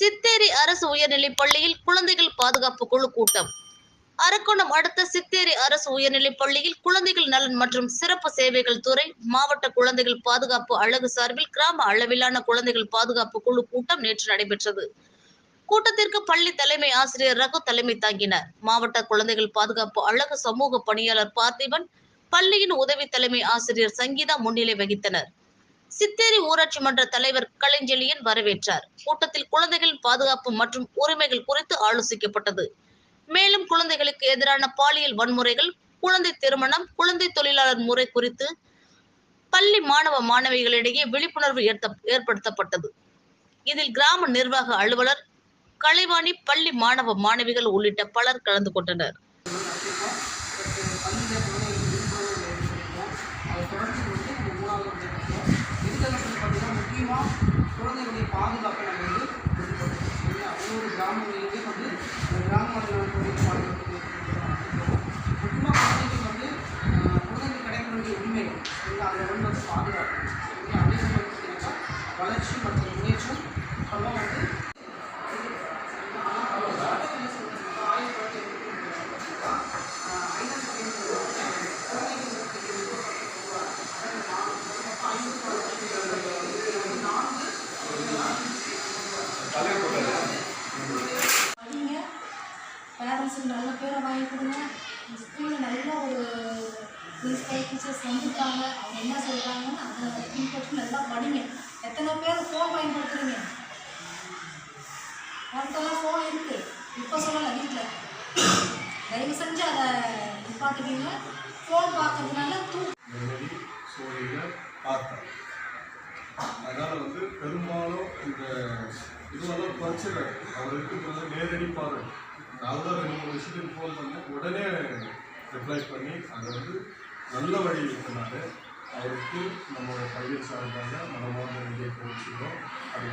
சித்தேரி அரசு உயர்நிலைப் பள்ளியில் குழந்தைகள் பாதுகாப்பு குழு கூட்டம். அரக்கோணம் அடுத்த சித்தேரி அரசு உயர்நிலைப் பள்ளியில் குழந்தைகள் நலன் மற்றும் சிறப்பு சேவைகள் துறை மாவட்ட குழந்தைகள் பாதுகாப்பு அழகு சார்பில் கிராம அளவிலான குழந்தைகள் பாதுகாப்பு குழு கூட்டம் நேற்று நடைபெற்றது. கூட்டத்திற்கு பள்ளி தலைமை ஆசிரியர் ரகு தலைமை தாங்கினார். மாவட்ட குழந்தைகள் பாதுகாப்பு அழகு சமூக பணியாளர் பார்த்திபன் பள்ளியின் உதவி தலைமை ஆசிரியர் சங்கீதா முன்னிலை வகித்தனர். சித்தேரி ஊராட்சி மன்ற தலைவர் கலைஞ்செழியன் வரவேற்றார். கூட்டத்தில் குழந்தைகள் பாதுகாப்பு மற்றும் உரிமைகள் குறித்து ஆலோசிக்கப்பட்டது. மேலும் குழந்தைகளுக்கு எதிரான பாலியல் வன்முறைகள் குழந்தை திருமணம் குழந்தை தொழிலாளர் முறை குறித்து பள்ளி மாணவ மாணவிகளிடையே விழிப்புணர்வு ஏற்ப- ஏற்படுத்தப்பட்டது. இதில் கிராம நிர்வாக அலுவலர் கலைவாணி பள்ளி மாணவ மாணவிகள் உள்ளிட்ட பலர் கலந்து கொண்டனர். தொடர்ந்து வந்து மூணாவது வந்து முக்கியமாக குழந்தைகளுடைய பாதுகாப்பை நம்ம வந்து உறுதிப்படுத்தணும் ஒவ்வொரு கிராமங்களிலுமே வந்து இந்த கிராம மண்டலங்களுடைய பாதுகாப்பு முக்கியமாக குழந்தைகள் வந்து குழந்தைகள் கிடைக்க வேண்டிய உரிமைகள் சரிங்களா அதை வந்து வந்து பாதுகாக்கணும் சரிங்களா அதே சமயம் வளர்ச்சி மற்றும் முன்னேற்றம் அதெல்லாம் வந்து பேரண்ட்ஸுக்கு நல்ல பேரை வாங்கி கொடுங்க. ஸ்கூலில் நல்ல ஒரு பிரின்சிபல் டீச்சர்ஸ் வந்திருக்காங்க அவங்க என்ன சொல்கிறாங்கன்னு அதை பின்பற்றி நல்லா படிங்க. எத்தனை பேர் ஃபோன் பயன்படுத்துறீங்க? அவர்கிட்டலாம் ஃபோன் இருக்குது இப்போ சொல்லலை வீட்டில் தயவு செஞ்சு அதை நிப்பாட்டுவீங்க. ஃபோன் பார்க்கறதுனால தூ நெல்லடி பார்த்தேன் அதனால் வந்து பெரும்பாலும் இந்த இதுவெல்லாம் குறைச்சிடுறாரு அவர் இருக்கிறது நேரடி பார்வை. நான் தான் ரெண்டு மூணு விஷயத்துக்கு ஃபோன் பண்ணேன். உடனே ரிப்ளை பண்ணி அதை வந்து நல்ல வழி சொன்னார் அவருக்கு நம்மளோட பள்ளியில் சார்பாக மனமார்ந்த நன்றியை போச்சுக்கிறோம் அது